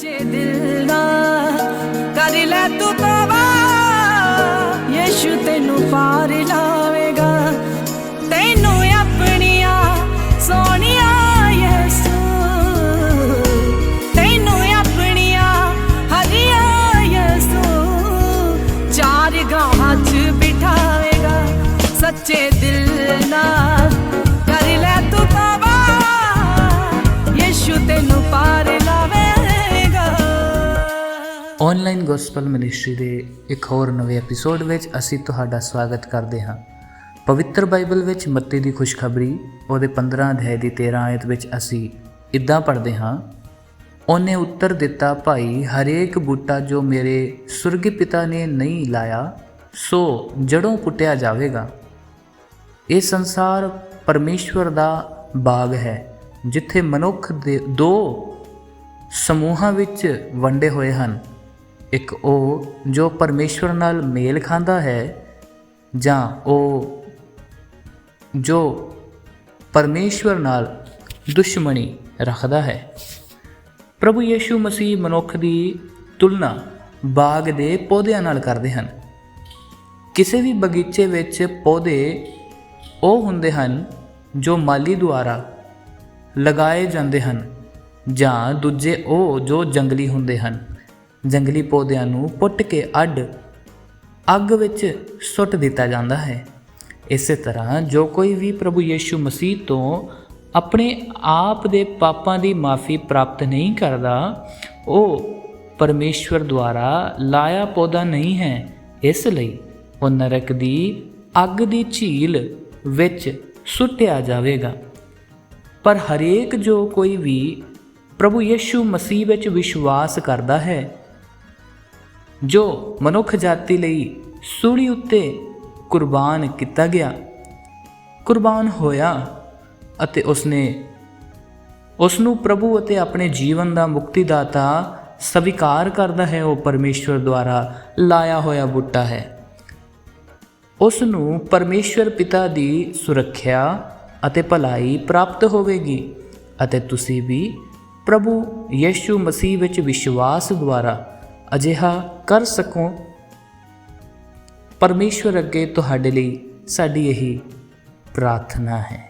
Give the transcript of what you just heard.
যে দিল online gospel ministry ਦੇ ਇੱਕ ਹੋਰ ਨਵੇਂ ਐਪੀਸੋਡ ਵਿੱਚ ਅਸੀਂ ਤੁਹਾਡਾ ਸਵਾਗਤ ਕਰਦੇ ਹਾਂ। ਪਵਿੱਤਰ ਬਾਈਬਲ ਵਿੱਚ ਮੱਤੀ ਦੀ ਖੁਸ਼ਖਬਰੀ, ਉਹਦੇ 15 ਅਧਿਆਇ ਦੀ 13 ਆਇਤ ਵਿੱਚ ਅਸੀਂ ਇਦਾਂ ਪੜ੍ਹਦੇ ਹਾਂ, ਉਹਨੇ ਉੱਤਰ ਦਿੱਤਾ, ਭਾਈ, ਹਰੇਕ ਬੂਟਾ ਜੋ ਮੇਰੇ ਸੁਰਗੀ ਪਿਤਾ ਨੇ ਨਹੀਂ ਲਾਇਆ, ਸੋ ਜੜੋਂ ਪੁੱਟਿਆ ਜਾਵੇਗਾ। ਇਹ ਸੰਸਾਰ ਪਰਮੇਸ਼ਵਰ ਦਾ ਬਾਗ ਹੈ, ਜਿੱਥੇ ਮਨੁੱਖ ਦੇ ਦੋ ਸਮੂਹਾਂ ਵਿੱਚ ਵੰਡੇ ਹੋਏ ਹਨ। ਇੱਕ ਉਹ ਜੋ ਪਰਮੇਸ਼ਵਰ ਨਾਲ ਮੇਲ ਖਾਂਦਾ ਹੈ ਜਾਂ ਉਹ ਜੋ ਪਰਮੇਸ਼ਵਰ ਨਾਲ ਦੁਸ਼ਮਣੀ ਰੱਖਦਾ ਹੈ। ਪ੍ਰਭੂ ਯੀਸ਼ੂ ਮਸੀਹ ਮਨੁੱਖ ਦੀ ਤੁਲਨਾ ਬਾਗ ਦੇ ਪੌਦਿਆਂ ਨਾਲ ਕਰਦੇ ਹਨ। ਕਿਸੇ ਵੀ ਬਗੀਚੇ ਵਿੱਚ ਪੌਦੇ ਉਹ ਹੁੰਦੇ ਹਨ ਜੋ ਮਾਲੀ ਦੁਆਰਾ ਲਗਾਏ ਜਾਂਦੇ ਹਨ ਜਾਂ ਦੂਜੇ ਉਹ ਜੋ ਜੰਗਲੀ ਹੁੰਦੇ ਹਨ। ਜੰਗਲੀ ਪੌਦਿਆਂ ਨੂੰ ਪੁੱਟ ਕੇ ਅੱਡ ਅੱਗ ਵਿੱਚ ਸੁੱਟ ਦਿੱਤਾ ਜਾਂਦਾ ਹੈ। ਇਸੇ ਤਰ੍ਹਾਂ ਜੋ ਕੋਈ ਵੀ ਪ੍ਰਭੂ ਯੀਸ਼ੂ ਮਸੀਹ ਤੋਂ ਆਪਣੇ ਆਪ ਦੇ ਪਾਪਾਂ ਦੀ ਮਾਫੀ ਪ੍ਰਾਪਤ ਨਹੀਂ ਕਰਦਾ, ਉਹ ਪਰਮੇਸ਼ਵਰ ਦੁਆਰਾ ਲਾਇਆ ਪੌਦਾ ਨਹੀਂ ਹੈ। ਇਸ ਲਈ ਉਹ ਨਰਕ ਦੀ ਅੱਗ ਦੀ ਝੀਲ ਵਿੱਚ ਸੁੱਟਿਆ ਜਾਵੇਗਾ। ਪਰ ਹਰੇਕ ਜੋ ਕੋਈ ਵੀ ਪ੍ਰਭੂ ਯੀਸ਼ੂ ਮਸੀਹ ਵਿੱਚ ਵਿਸ਼ਵਾਸ ਕਰਦਾ ਹੈ ਜੋ ਮਨੁੱਖ ਜਾਤੀ ਲਈ ਸੂਲੀ ਉੱਤੇ ਕੁਰਬਾਨ ਕੀਤਾ ਗਿਆ। ਕੁਰਬਾਨ ਹੋਇਆ ਅਤੇ ਉਸਨੇ ਉਸ ਨੂੰ ਪ੍ਰਭੂ ਅਤੇ ਆਪਣੇ ਜੀਵਨ ਦਾ ਮੁਕਤੀਦਾਤਾ ਸਵੀਕਾਰ ਕਰਦਾ ਹੈ, ਉਹ ਪਰਮੇਸ਼ਵਰ ਦੁਆਰਾ ਲਾਇਆ ਹੋਇਆ ਬੂਟਾ ਹੈ। ਉਸ ਨੂੰ ਪਰਮੇਸ਼ਵਰ ਪਿਤਾ ਦੀ ਸੁਰੱਖਿਆ ਅਤੇ ਭਲਾਈ ਪ੍ਰਾਪਤ ਹੋਵੇਗੀ ਅਤੇ ਤੁਸੀਂ ਵੀ ਪ੍ਰਭੂ ਯੀਸ਼ੂ ਮਸੀਹ ਵਿੱਚ ਵਿਸ਼ਵਾਸ ਦੁਆਰਾ ਅਜਿਹਾ ਕਰ ਸਕੋ। ਪਰਮੇਸ਼ਵਰ ਅੱਗੇ ਤੁਹਾਡੇ ਲਈ ਸਾਡੀ ਇਹੀ ਪ੍ਰਾਰਥਨਾ ਹੈ।